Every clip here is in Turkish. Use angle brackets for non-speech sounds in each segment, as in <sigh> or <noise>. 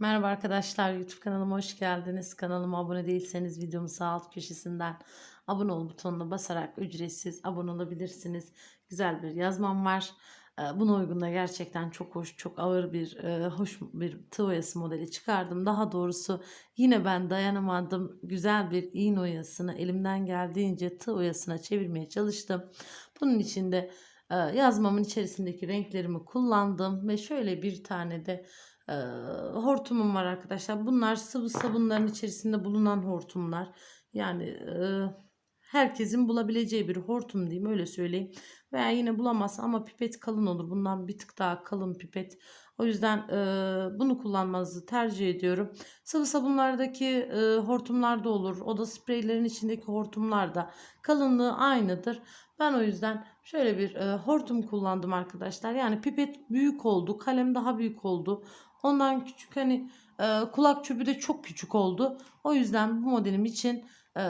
Merhaba arkadaşlar, YouTube kanalıma hoş geldiniz. Kanalıma abone değilseniz videomun sağ alt köşesinden abone ol butonuna basarak ücretsiz abone olabilirsiniz. Güzel bir yazmam var. Ee, Buna uygun da gerçekten çok hoş, çok ağır bir, e, hoş bir tığ oyası modeli çıkardım. Daha doğrusu yine ben dayanamadım. Güzel bir iğne oyasını elimden geldiğince tığ oyasına çevirmeye çalıştım. Bunun için de e, yazmamın içerisindeki renklerimi kullandım ve şöyle bir tane de e, hortumum var arkadaşlar. Bunlar sıvı sabunların içerisinde bulunan hortumlar. Yani e, herkesin bulabileceği bir hortum diyeyim öyle söyleyeyim. Veya yine bulamazsa ama pipet kalın olur. Bundan bir tık daha kalın pipet. O yüzden e, bunu kullanmanızı tercih ediyorum. Sıvı sabunlardaki e, hortumlar da olur. Oda spreylerin içindeki hortumlar da kalınlığı aynıdır. Ben o yüzden şöyle bir e, hortum kullandım arkadaşlar. Yani pipet büyük oldu. Kalem daha büyük oldu. Ondan küçük hani e, kulak çöpü de çok küçük oldu. O yüzden bu modelim için e,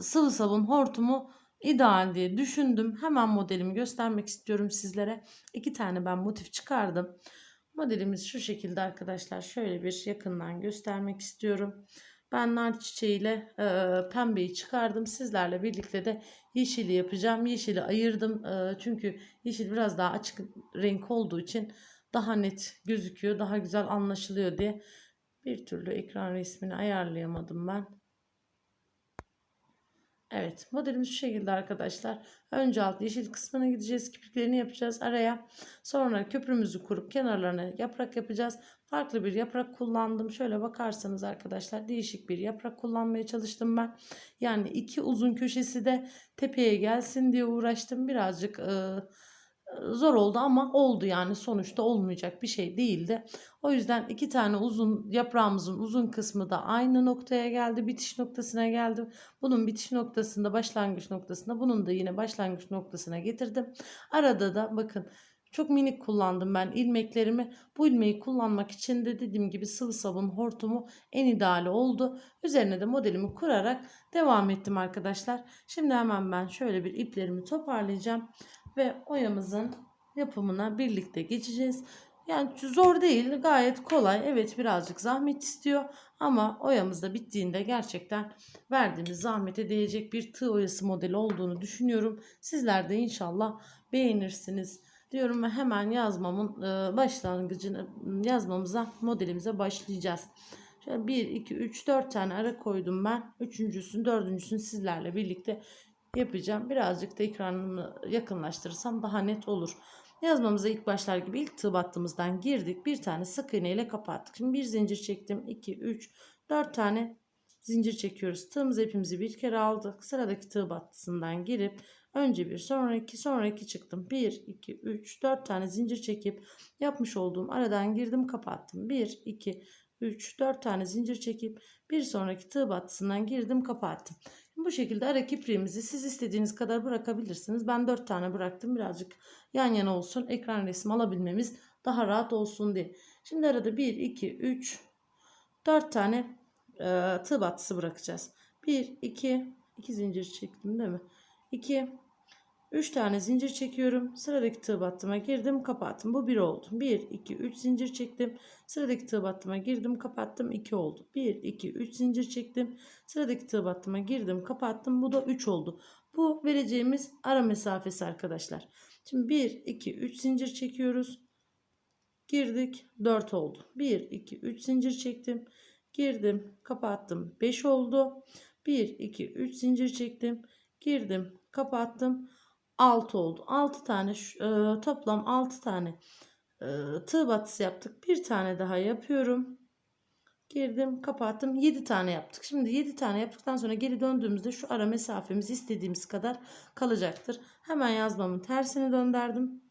sıvı sabun hortumu ideal diye düşündüm. Hemen modelimi göstermek istiyorum sizlere. İki tane ben motif çıkardım. Modelimiz şu şekilde arkadaşlar. Şöyle bir yakından göstermek istiyorum. Ben nar çiçeğiyle e, pembeyi çıkardım. Sizlerle birlikte de yeşili yapacağım. Yeşili ayırdım. E, çünkü yeşil biraz daha açık renk olduğu için daha net gözüküyor. Daha güzel anlaşılıyor diye bir türlü ekran resmini ayarlayamadım ben. Evet modelimiz şu şekilde arkadaşlar. Önce alt yeşil kısmına gideceğiz. Kirpiklerini yapacağız araya. Sonra köprümüzü kurup kenarlarına yaprak yapacağız. Farklı bir yaprak kullandım. Şöyle bakarsanız arkadaşlar değişik bir yaprak kullanmaya çalıştım ben. Yani iki uzun köşesi de tepeye gelsin diye uğraştım. Birazcık e, zor oldu ama oldu yani sonuçta olmayacak bir şey değildi. O yüzden iki tane uzun yaprağımızın uzun kısmı da aynı noktaya geldi. Bitiş noktasına geldi. Bunun bitiş noktasında başlangıç noktasına bunun da yine başlangıç noktasına getirdim. Arada da bakın çok minik kullandım ben ilmeklerimi. Bu ilmeği kullanmak için de dediğim gibi sıvı sabun hortumu en ideali oldu. Üzerine de modelimi kurarak devam ettim arkadaşlar. Şimdi hemen ben şöyle bir iplerimi toparlayacağım ve oyamızın yapımına birlikte geçeceğiz. Yani zor değil gayet kolay. Evet birazcık zahmet istiyor ama oyamız da bittiğinde gerçekten verdiğimiz zahmete değecek bir tığ oyası modeli olduğunu düşünüyorum. Sizler de inşallah beğenirsiniz diyorum ve hemen yazmamın başlangıcını yazmamıza modelimize başlayacağız. Şöyle 1, 2, 3, 4 tane ara koydum ben. Üçüncüsünü, dördüncüsünü sizlerle birlikte yapacağım. Birazcık da ekranını yakınlaştırırsam daha net olur. Yazmamıza ilk başlar gibi ilk tığ battığımızdan girdik. Bir tane sık iğne ile kapattık. Şimdi bir zincir çektim. 2, 3, 4 tane zincir çekiyoruz. Tığımızı ipimizi bir kere aldık. Sıradaki tığ battısından girip önce bir sonraki sonraki çıktım. 1, 2, 3, 4 tane zincir çekip yapmış olduğum aradan girdim kapattım. 1, 2, 3, 4 tane zincir çekip bir sonraki tığ battısından girdim kapattım. Bu şekilde ara kipriğimizi siz istediğiniz kadar bırakabilirsiniz. Ben 4 tane bıraktım. Birazcık yan yana olsun. Ekran resmi alabilmemiz daha rahat olsun diye. Şimdi arada 1, 2, 3, 4 tane e, tığ battısı bırakacağız. 1, 2, 2 zincir çektim değil mi? 2, 3 tane zincir çekiyorum. Sıradaki tığ battıma girdim, kapattım. Bu 1 oldu. 1, 2, 3 zincir çektim. Sıradaki tığ battıma girdim, kapattım. 2 oldu. 1, 2, 3 zincir çektim. Sıradaki tığ battıma girdim, kapattım. Bu da 3 oldu. Bu vereceğimiz ara mesafesi arkadaşlar. Şimdi 1, 2, 3 zincir çekiyoruz. Girdik. 4 oldu. 1, 2, 3 zincir çektim. Girdim, kapattım. 5 oldu. 1, 2, 3 zincir çektim. Girdim, kapattım. 6 oldu. 6 tane e, toplam 6 tane e, tığ batısı yaptık. Bir tane daha yapıyorum. Girdim kapattım 7 tane yaptık. Şimdi 7 tane yaptıktan sonra geri döndüğümüzde şu ara mesafemiz istediğimiz kadar kalacaktır. Hemen yazmamın tersini döndürdüm.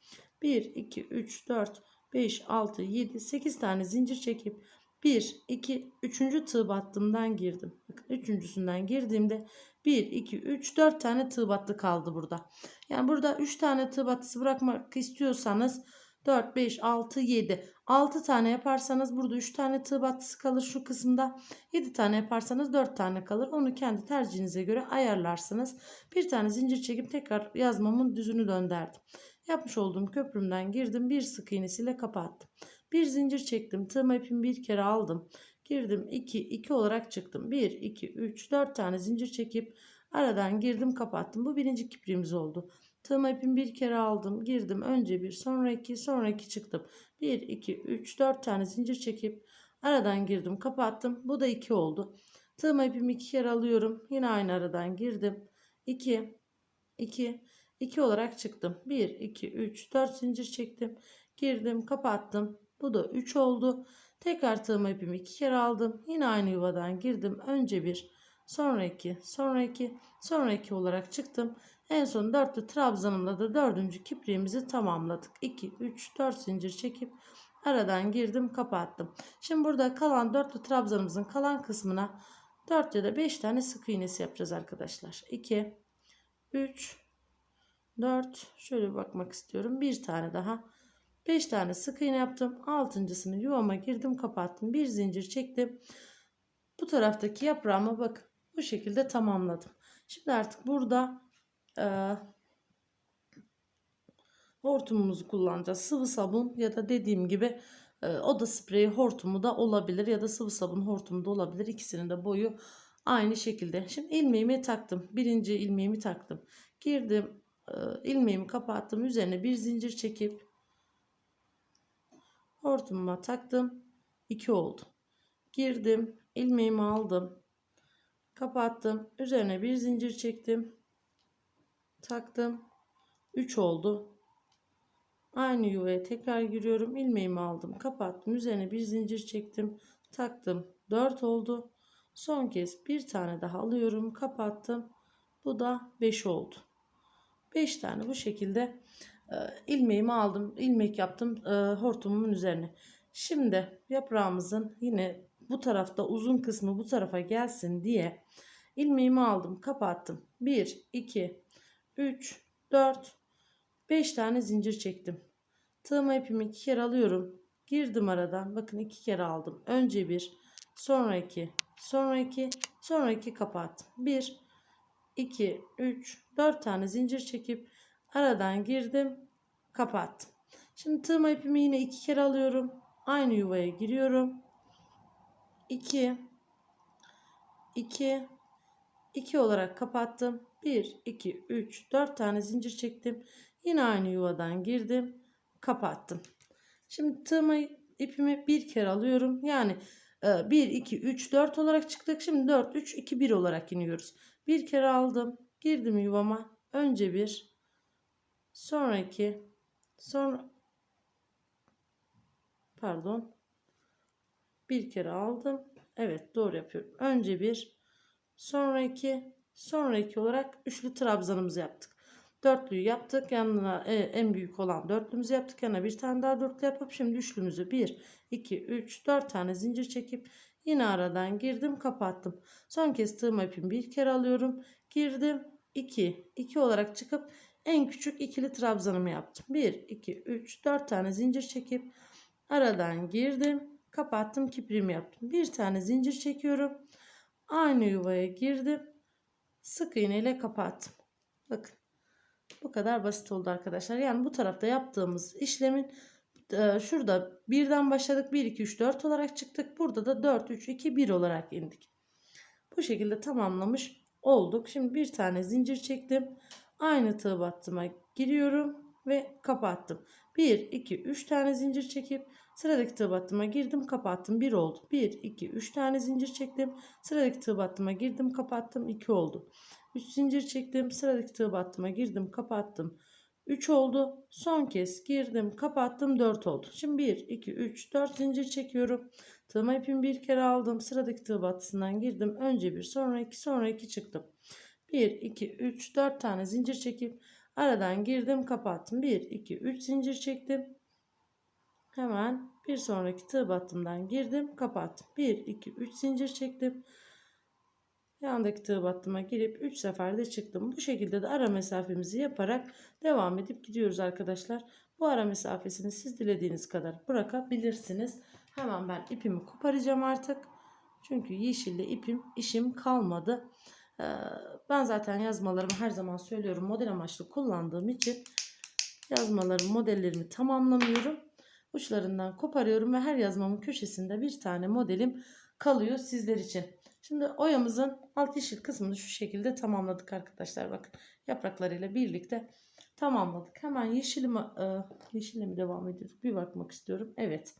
1, 2, 3, 4, 5, 6, 7, 8 tane zincir çekip 1, 2, 3. tığ battımdan girdim. Bakın üçüncüsünden girdiğimde 1, 2, 3, 4 tane tığ battı kaldı burada. Yani burada 3 tane tığ battısı bırakmak istiyorsanız 4, 5, 6, 7. 6 tane yaparsanız burada 3 tane tığ battısı kalır şu kısımda. 7 tane yaparsanız 4 tane kalır. Onu kendi tercihinize göre ayarlarsınız. Bir tane zincir çekip tekrar yazmamın düzünü döndürdüm. Yapmış olduğum köprümden girdim. Bir sık iğnesiyle kapattım. Bir zincir çektim. Tığım ipimi bir kere aldım. Girdim 2 2 olarak çıktım. 1 2 3 4 tane zincir çekip aradan girdim kapattım. Bu birinci kipriğimiz oldu. Tığım ipimi bir kere aldım. Girdim önce bir sonra iki sonra iki çıktım. 1 2 3 4 tane zincir çekip aradan girdim kapattım. Bu da 2 oldu. Tığım ipimi iki kere alıyorum. Yine aynı aradan girdim. 2 2 2 olarak çıktım. 1 2 3 4 zincir çektim. Girdim, kapattım. Bu da 3 oldu. Tekrar tığım ipimi iki kere aldım. Yine aynı yuvadan girdim. Önce bir, sonra iki, sonra iki, sonra iki olarak çıktım. En son dörtlü trabzanımla da dördüncü kipriğimizi tamamladık. 2, 3, 4 zincir çekip aradan girdim, kapattım. Şimdi burada kalan dörtlü trabzanımızın kalan kısmına 4 ya da 5 tane sık iğnesi yapacağız arkadaşlar. 2, 3, 4 şöyle bakmak istiyorum. Bir tane daha. 5 tane sık iğne yaptım. Altıncısını yuvama girdim kapattım. Bir zincir çektim. Bu taraftaki yaprağıma bak bu şekilde tamamladım. Şimdi artık burada e, hortumumuzu kullanacağız. Sıvı sabun ya da dediğim gibi e, oda spreyi hortumu da olabilir ya da sıvı sabun hortumu da olabilir. İkisinin de boyu aynı şekilde. Şimdi ilmeğimi taktım. Birinci ilmeğimi taktım. Girdim e, ilmeğimi kapattım. Üzerine bir zincir çekip hortumuma taktım. 2 oldu. Girdim. ilmeğimi aldım. Kapattım. Üzerine bir zincir çektim. Taktım. 3 oldu. Aynı yuvaya tekrar giriyorum. ilmeğimi aldım. Kapattım. Üzerine bir zincir çektim. Taktım. 4 oldu. Son kez bir tane daha alıyorum. Kapattım. Bu da 5 oldu. 5 tane bu şekilde ilmeğimi aldım. ilmek yaptım e, hortumumun üzerine. Şimdi yaprağımızın yine bu tarafta uzun kısmı bu tarafa gelsin diye ilmeğimi aldım. Kapattım. 1, 2, 3, 4, 5 tane zincir çektim. Tığıma ipimi iki kere alıyorum. Girdim aradan. Bakın iki kere aldım. Önce bir, sonra iki, sonra iki, sonra iki kapattım. 1, 2, 3, 4 tane zincir çekip aradan girdim, kapattım. Şimdi tığıma ipimi yine iki kere alıyorum. Aynı yuvaya giriyorum. 2, 2, 2 olarak kapattım. 1, 2, 3, 4 tane zincir çektim. Yine aynı yuvadan girdim, kapattım. Şimdi tığıma ipimi bir kere alıyorum. Yani 1, 2, 3, 4 olarak çıktık. Şimdi 4, 3, 2, 1 olarak iniyoruz. Bir kere aldım. Girdim yuvama. Önce bir. Sonra iki. Sonra pardon. Bir kere aldım. Evet doğru yapıyorum. Önce bir. Sonra iki. Sonra iki olarak üçlü trabzanımızı yaptık. Dörtlüyü yaptık. Yanına e, en büyük olan dörtlümüzü yaptık. Yanına bir tane daha dörtlü yapıp şimdi üçlümüzü 1, 2, 3, 4 tane zincir çekip yine aradan girdim kapattım. Son kez tığım ipimi bir kere alıyorum. Girdim 2, 2 olarak çıkıp en küçük ikili trabzanımı yaptım. 1, 2, 3, 4 tane zincir çekip aradan girdim. Kapattım kiprimi yaptım. Bir tane zincir çekiyorum. Aynı yuvaya girdim. Sık iğne ile kapattım. Bakın. Bu kadar basit oldu arkadaşlar. Yani bu tarafta yaptığımız işlemin e, şurada birden başladık. 1, 2, 3, 4 olarak çıktık. Burada da 4, 3, 2, 1 olarak indik. Bu şekilde tamamlamış olduk. Şimdi bir tane zincir çektim. Aynı tığ battıma giriyorum ve kapattım. 1, 2, 3 tane zincir çekip sıradaki tığ battıma girdim kapattım. 1 oldu. 1, 2, 3 tane zincir çektim. Sıradaki tığ battıma girdim kapattım. 2 oldu. 3 zincir çektim. Sıradaki tığ battıma girdim kapattım. 3 oldu. Son kez girdim kapattım 4 oldu. Şimdi 1, 2, 3, 4 zincir çekiyorum. Tığıma ipimi bir kere aldım. Sıradaki tığ battısından girdim. Önce bir sonra iki sonra iki çıktım. 1, 2, 3, 4 tane zincir çekip aradan girdim kapattım. 1, 2, 3 zincir çektim. Hemen bir sonraki tığ battımdan girdim kapattım. 1, 2, 3 zincir çektim. Yandaki tığ battıma girip 3 seferde çıktım. Bu şekilde de ara mesafemizi yaparak devam edip gidiyoruz arkadaşlar. Bu ara mesafesini siz dilediğiniz kadar bırakabilirsiniz. Hemen ben ipimi koparacağım artık. Çünkü yeşille ipim işim kalmadı. Ee, ben zaten yazmalarımı her zaman söylüyorum model amaçlı kullandığım için yazmalarım modellerimi tamamlamıyorum. uçlarından koparıyorum ve her yazmamın köşesinde bir tane modelim kalıyor sizler için. Şimdi oyamızın alt yeşil kısmını şu şekilde tamamladık arkadaşlar. Bakın yapraklarıyla birlikte tamamladık. Hemen yeşilimi e, yeşille mi devam ediyoruz? Bir bakmak istiyorum. Evet.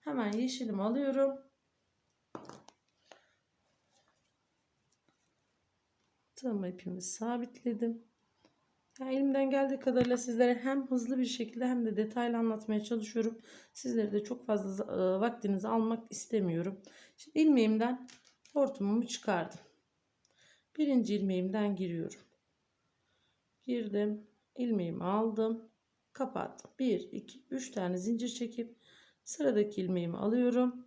Hemen yeşilimi alıyorum. Tığımı ipimi sabitledim. Yani elimden geldiği kadarıyla sizlere hem hızlı bir şekilde hem de detaylı anlatmaya çalışıyorum. Sizlere de çok fazla e, vaktinizi almak istemiyorum. Şimdi ilmeğimden hortumumu çıkardım. Birinci ilmeğimden giriyorum. Girdim. ilmeğimi aldım. Kapattım. 1, 2, 3 tane zincir çekip sıradaki ilmeğimi alıyorum.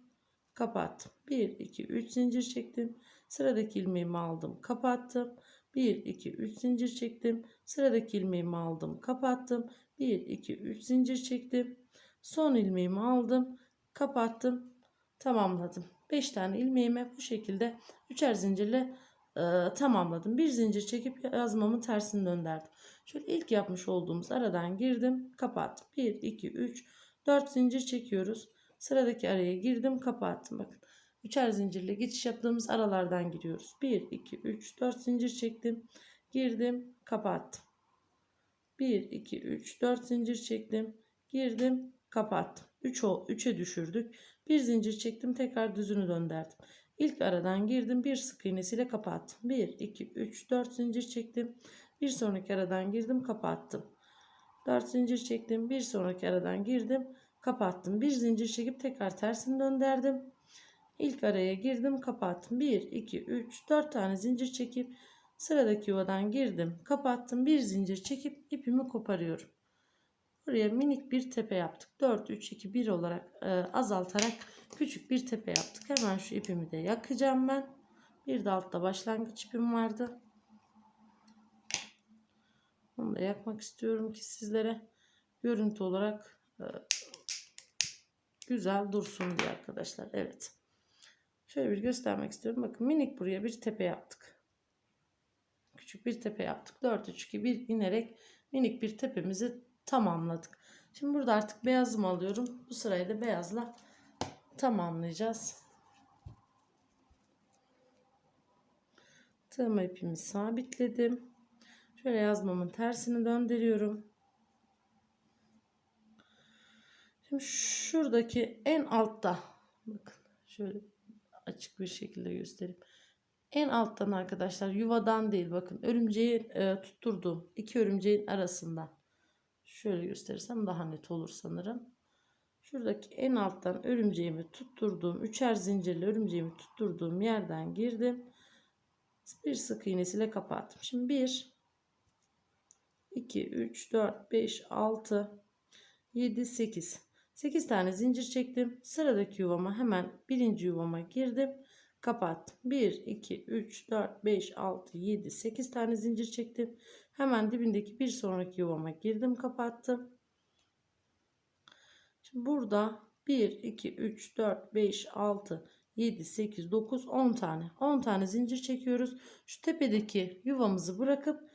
Kapattım. 1, 2, 3 zincir çektim. Sıradaki ilmeğimi aldım. Kapattım. 1, 2, 3 zincir çektim. Sıradaki ilmeğimi aldım. Kapattım. 1, 2, 3 zincir çektim. Son ilmeğimi aldım. Kapattım. Tamamladım. 5 tane ilmeğimi bu şekilde üçer zincirle e, tamamladım. Bir zincir çekip yazmamın tersini döndürdüm. Şöyle ilk yapmış olduğumuz aradan girdim. Kapattım. 1, 2, 3, 4 zincir çekiyoruz. Sıradaki araya girdim. Kapattım. Bakın. Üçer zincirle geçiş yaptığımız aralardan giriyoruz. 1, 2, 3, 4 zincir çektim. Girdim. Kapattım. 1, 2, 3, 4 zincir çektim. Girdim. Kapattım. 3 o 3'e düşürdük. Bir zincir çektim. Tekrar düzünü döndürdüm. İlk aradan girdim. Bir sık iğnesiyle kapattım. 1, 2, 3, 4 zincir çektim. Bir sonraki aradan girdim. Kapattım. 4 zincir çektim. Bir sonraki aradan girdim. Kapattım. Bir zincir çekip tekrar tersini döndürdüm. İlk araya girdim. Kapattım. 1, 2, 3, 4 tane zincir çekip sıradaki yuvadan girdim. Kapattım. Bir zincir çekip ipimi koparıyorum. Buraya minik bir tepe yaptık. 4, 3, 2, 1 olarak e, azaltarak küçük bir tepe yaptık. Hemen şu ipimi de yakacağım ben. Bir de altta başlangıç ipim vardı. Onu da yakmak istiyorum ki sizlere görüntü olarak e, güzel dursun diye arkadaşlar. Evet. Şöyle bir göstermek istiyorum. Bakın minik buraya bir tepe yaptık. Küçük bir tepe yaptık. 4 3 2 1 inerek minik bir tepemizi tamamladık. Şimdi burada artık beyazımı alıyorum. Bu sırayı da beyazla tamamlayacağız. Tığma ipimi sabitledim. Şöyle yazmamın tersini döndürüyorum. Şimdi şuradaki en altta bakın şöyle açık bir şekilde göstereyim. En alttan arkadaşlar yuvadan değil bakın örümceği e, tutturduğum iki örümceğin arasından şöyle gösterirsem daha net olur sanırım. Şuradaki en alttan örümceğimi tutturduğum üçer zincirli örümceğimi tutturduğum yerden girdim. Bir sık iğnesiyle kapattım. Şimdi 1 2 3 4 5 6 7 8 8 tane zincir çektim. Sıradaki yuvama hemen birinci yuvama girdim. Kapattım. 1, 2, 3, 4, 5, 6, 7, 8 tane zincir çektim. Hemen dibindeki bir sonraki yuvama girdim. Kapattım. Şimdi burada 1, 2, 3, 4, 5, 6, 7, 8, 9, 10 tane. 10 tane zincir çekiyoruz. Şu tepedeki yuvamızı bırakıp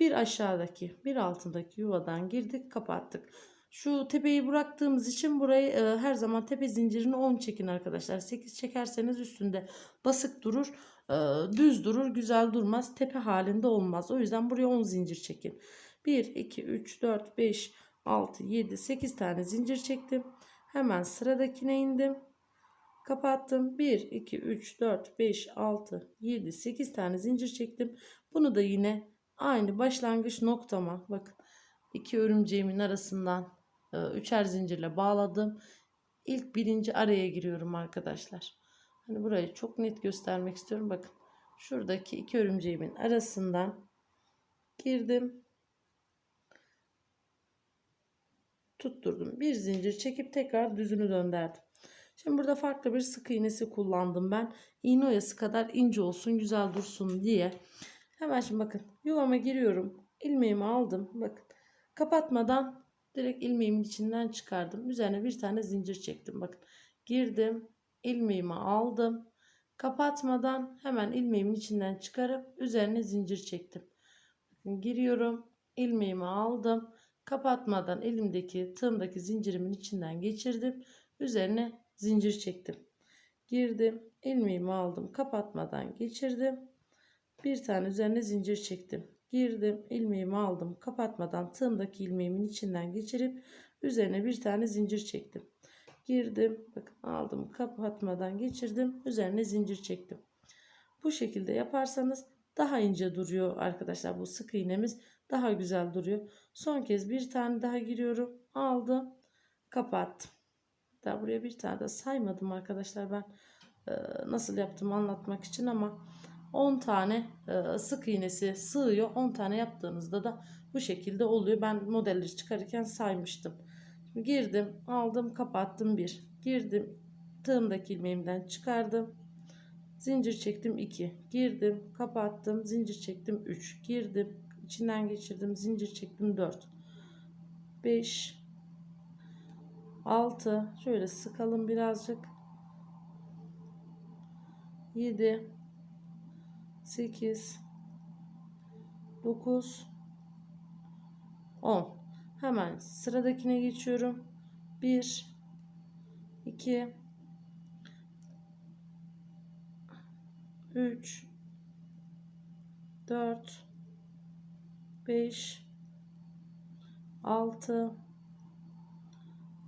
bir aşağıdaki bir altındaki yuvadan girdik kapattık. Şu tepeyi bıraktığımız için burayı e, her zaman tepe zincirini 10 çekin arkadaşlar. 8 çekerseniz üstünde basık durur. E, düz durur. Güzel durmaz. Tepe halinde olmaz. O yüzden buraya 10 zincir çekin. 1, 2, 3, 4, 5, 6, 7, 8 tane zincir çektim. Hemen sıradakine indim. Kapattım. 1, 2, 3, 4, 5, 6, 7, 8 tane zincir çektim. Bunu da yine aynı başlangıç noktama bakın iki örümceğimin arasından üçer zincirle bağladım. İlk birinci araya giriyorum arkadaşlar. Hani burayı çok net göstermek istiyorum. Bakın şuradaki iki örümceğimin arasından girdim. Tutturdum. Bir zincir çekip tekrar düzünü döndürdüm. Şimdi burada farklı bir sık iğnesi kullandım ben. İğne oyası kadar ince olsun, güzel dursun diye. Hemen şimdi bakın yuvama giriyorum. ilmeğimi aldım. Bakın kapatmadan direkt ilmeğimin içinden çıkardım. Üzerine bir tane zincir çektim. Bakın girdim. ilmeğimi aldım. Kapatmadan hemen ilmeğimin içinden çıkarıp üzerine zincir çektim. Bakın giriyorum. ilmeğimi aldım. Kapatmadan elimdeki tığımdaki zincirimin içinden geçirdim. Üzerine zincir çektim. Girdim. ilmeğimi aldım. Kapatmadan geçirdim. Bir tane üzerine zincir çektim. Girdim. ilmeğimi aldım. Kapatmadan tığımdaki ilmeğimin içinden geçirip üzerine bir tane zincir çektim. Girdim. Bakın aldım. Kapatmadan geçirdim. Üzerine zincir çektim. Bu şekilde yaparsanız daha ince duruyor arkadaşlar. Bu sık iğnemiz daha güzel duruyor. Son kez bir tane daha giriyorum. Aldım. Kapattım. Daha buraya bir tane de saymadım arkadaşlar ben nasıl yaptığımı anlatmak için ama 10 tane e, sık iğnesi sığıyor. 10 tane yaptığınızda da bu şekilde oluyor. Ben modelleri çıkarırken saymıştım. Girdim, aldım, kapattım bir. Girdim, tığımdaki ilmeğimden çıkardım. Zincir çektim 2. Girdim, kapattım, zincir çektim 3. Girdim, içinden geçirdim, zincir çektim 4. 5 6 şöyle sıkalım birazcık. 7 8 9 10 hemen sıradakine geçiyorum. 1 2 3 4 5 6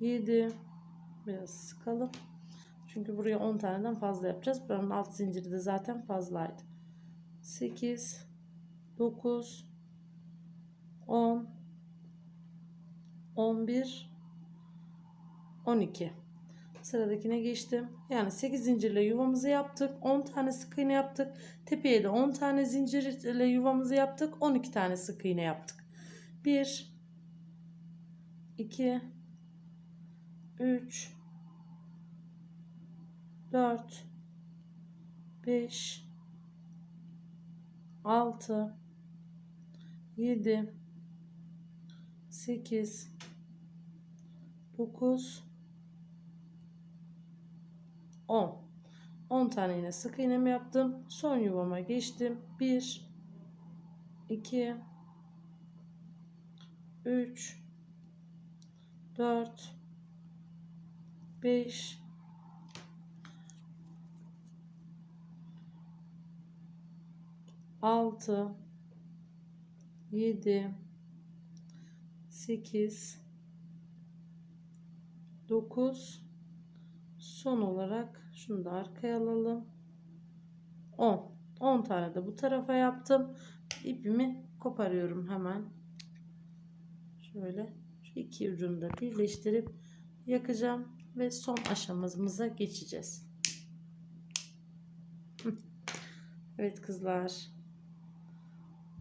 7 biraz sıkalım. Çünkü buraya 10 taneden fazla yapacağız. Buranın alt zinciri de zaten fazlaydı 8 9 10 11 12 sıradakine geçtim. Yani 8 zincirle yuvamızı yaptık 10 tane sık iğne yaptık. Tepeye de 10 tane zincirle yuvamızı yaptık 12 tane sık iğne yaptık. 1 2 3 4 5 6 7 8 9 10 10 tane yine sık iğnemi yaptım. Son yuvama geçtim. 1 2 3 4 5 6 7 8 9 son olarak şunu da arkaya alalım. 10 10 tane de bu tarafa yaptım. İpimi koparıyorum hemen. Şöyle şu iki ucunu da birleştirip yakacağım ve son aşamamıza geçeceğiz. <laughs> Evet kızlar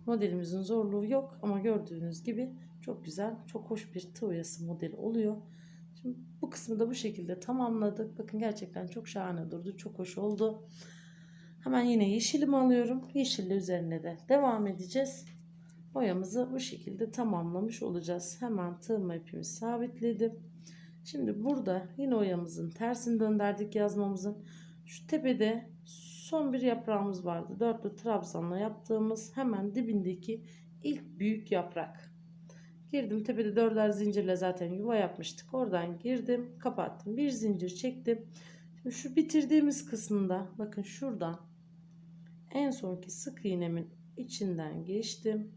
Modelimizin zorluğu yok ama gördüğünüz gibi çok güzel, çok hoş bir tığ oyası modeli oluyor. Şimdi bu kısmı da bu şekilde tamamladık. Bakın gerçekten çok şahane durdu. Çok hoş oldu. Hemen yine yeşilimi alıyorum. Yeşille üzerine de devam edeceğiz. Boyamızı bu şekilde tamamlamış olacağız. Hemen tığıma ipimi sabitledim. Şimdi burada yine oyamızın tersini döndürdük yazmamızın. Şu tepede son bir yaprağımız vardı. Dörtlü trabzanla yaptığımız hemen dibindeki ilk büyük yaprak. Girdim tepede dörder zincirle zaten yuva yapmıştık. Oradan girdim kapattım. Bir zincir çektim. Şimdi şu bitirdiğimiz kısmında bakın şuradan en sonki sık iğnemin içinden geçtim.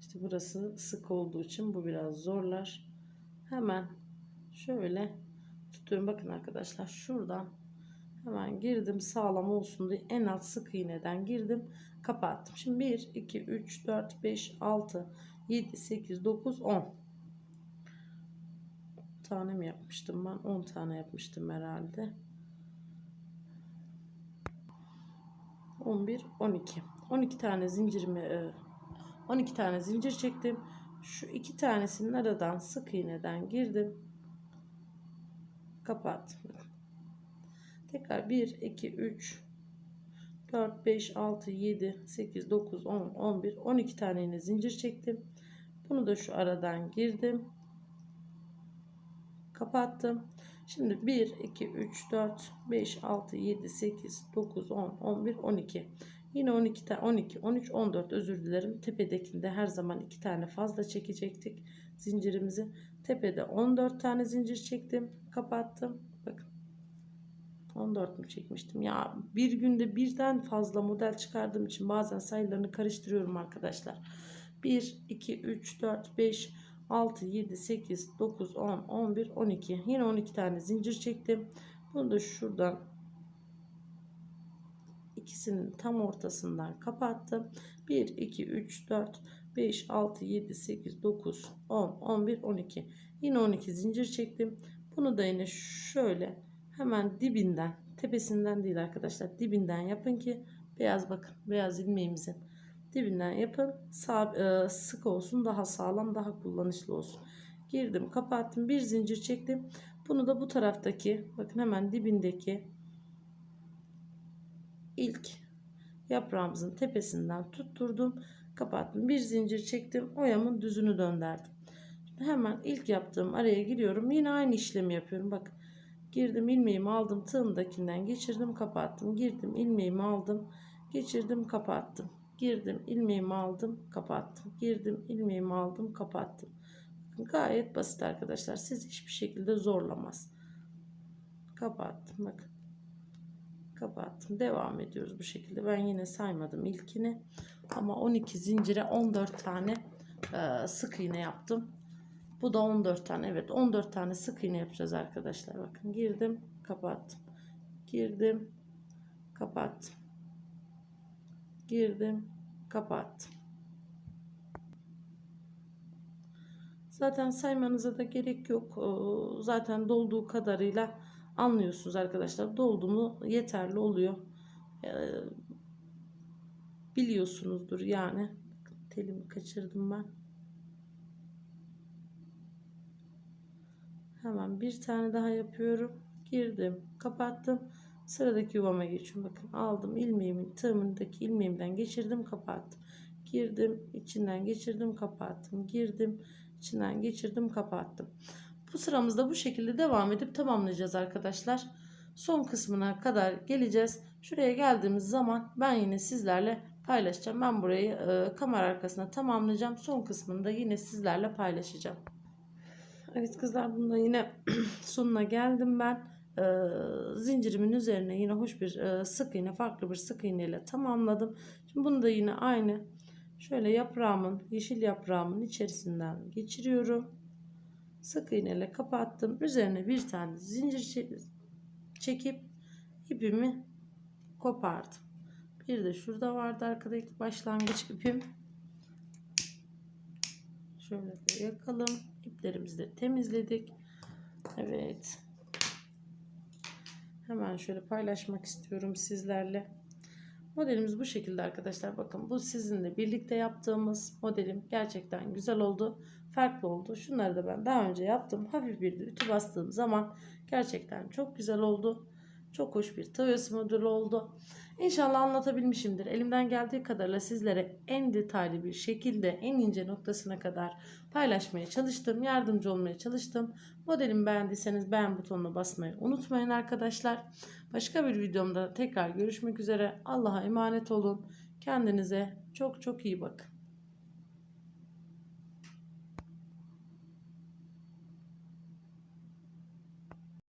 İşte burası sık olduğu için bu biraz zorlar hemen şöyle tutuyorum. Bakın arkadaşlar şuradan hemen girdim. Sağlam olsun diye en alt sık iğneden girdim. Kapattım. Şimdi 1 2 3 4 5 6 7 8 9 10 tane mi yapmıştım ben? 10 tane yapmıştım herhalde. 11 12 12 tane zincirimi 12 tane zincir çektim şu iki tanesinin aradan sık iğneden girdim kapattım tekrar 1 2 3 4 5 6 7 8 9 10 11 12 tane yine zincir çektim bunu da şu aradan girdim kapattım. Şimdi 1, 2, 3, 4, 5, 6, 7, 8, 9, 10, 11, 12. Yine 12, tane 12, 13, 14 özür dilerim. Tepedekinde her zaman 2 tane fazla çekecektik zincirimizi. Tepede 14 tane zincir çektim. Kapattım. Bakın. 14 mü çekmiştim? Ya bir günde birden fazla model çıkardığım için bazen sayılarını karıştırıyorum arkadaşlar. 1, 2, 3, 4, 5, 6, 7, 8, 9, 10, 11, 12. Yine 12 tane zincir çektim. Bunu da şuradan ikisinin tam ortasından kapattım. 1, 2, 3, 4, 5, 6, 7, 8, 9, 10, 11, 12. Yine 12 zincir çektim. Bunu da yine şöyle hemen dibinden, tepesinden değil arkadaşlar, dibinden yapın ki beyaz bakın, beyaz ilmeğimizin dibinden yapın. Sağ, e, sık olsun, daha sağlam, daha kullanışlı olsun. Girdim, kapattım, bir zincir çektim. Bunu da bu taraftaki, bakın hemen dibindeki ilk yaprağımızın tepesinden tutturdum. Kapattım. Bir zincir çektim. Oyamın düzünü döndürdüm. Şimdi hemen ilk yaptığım araya giriyorum. Yine aynı işlemi yapıyorum. Bak girdim ilmeğimi aldım. Tığımdakinden geçirdim kapattım. Girdim ilmeğimi aldım. Geçirdim kapattım. Girdim ilmeğimi aldım kapattım. Girdim ilmeğimi aldım kapattım. Gayet basit arkadaşlar. Siz hiçbir şekilde zorlamaz. Kapattım. Bakın kapattım. Devam ediyoruz bu şekilde. Ben yine saymadım ilkini. Ama 12 zincire 14 tane e, sık iğne yaptım. Bu da 14 tane. Evet 14 tane sık iğne yapacağız arkadaşlar. Bakın girdim kapattım. Girdim kapattım. Girdim kapattım. Zaten saymanıza da gerek yok. Zaten dolduğu kadarıyla anlıyorsunuz arkadaşlar. Doldu mu yeterli oluyor. Ee, Biliyorsunuzdur yani. Telimi kaçırdım ben. Hemen bir tane daha yapıyorum. Girdim, kapattım. Sıradaki yuvama geçiyorum. Bakın aldım ilmeğimin tığımındaki ilmeğimden geçirdim, kapattım. Girdim, içinden geçirdim, kapattım. Girdim, içinden geçirdim, kapattım. Bu sıramızda bu şekilde devam edip tamamlayacağız arkadaşlar. Son kısmına kadar geleceğiz. Şuraya geldiğimiz zaman ben yine sizlerle paylaşacağım. Ben burayı e, kamera arkasına tamamlayacağım. Son kısmını da yine sizlerle paylaşacağım. Evet kızlar bunda yine <clears throat> sonuna geldim ben. E, zincirimin üzerine yine hoş bir e, sık iğne farklı bir sık iğne ile tamamladım. Şimdi bunu da yine aynı şöyle yaprağımın yeşil yaprağımın içerisinden geçiriyorum. Sık iğne ile kapattım. Üzerine bir tane zincir çe- çekip ipimi kopardım. Bir de şurada vardı arkadaki başlangıç ipim. Şöyle de yakalım. İplerimizi de temizledik. Evet. Hemen şöyle paylaşmak istiyorum sizlerle. Modelimiz bu şekilde arkadaşlar. Bakın bu sizinle birlikte yaptığımız modelim gerçekten güzel oldu. Farklı oldu. Şunları da ben daha önce yaptım. Hafif bir ütü bastığım zaman gerçekten çok güzel oldu. Çok hoş bir tığ modeli oldu. İnşallah anlatabilmişimdir. Elimden geldiği kadarıyla sizlere en detaylı bir şekilde en ince noktasına kadar paylaşmaya çalıştım. Yardımcı olmaya çalıştım. Modelimi beğendiyseniz beğen butonuna basmayı unutmayın arkadaşlar. Başka bir videomda tekrar görüşmek üzere. Allah'a emanet olun. Kendinize çok çok iyi bakın.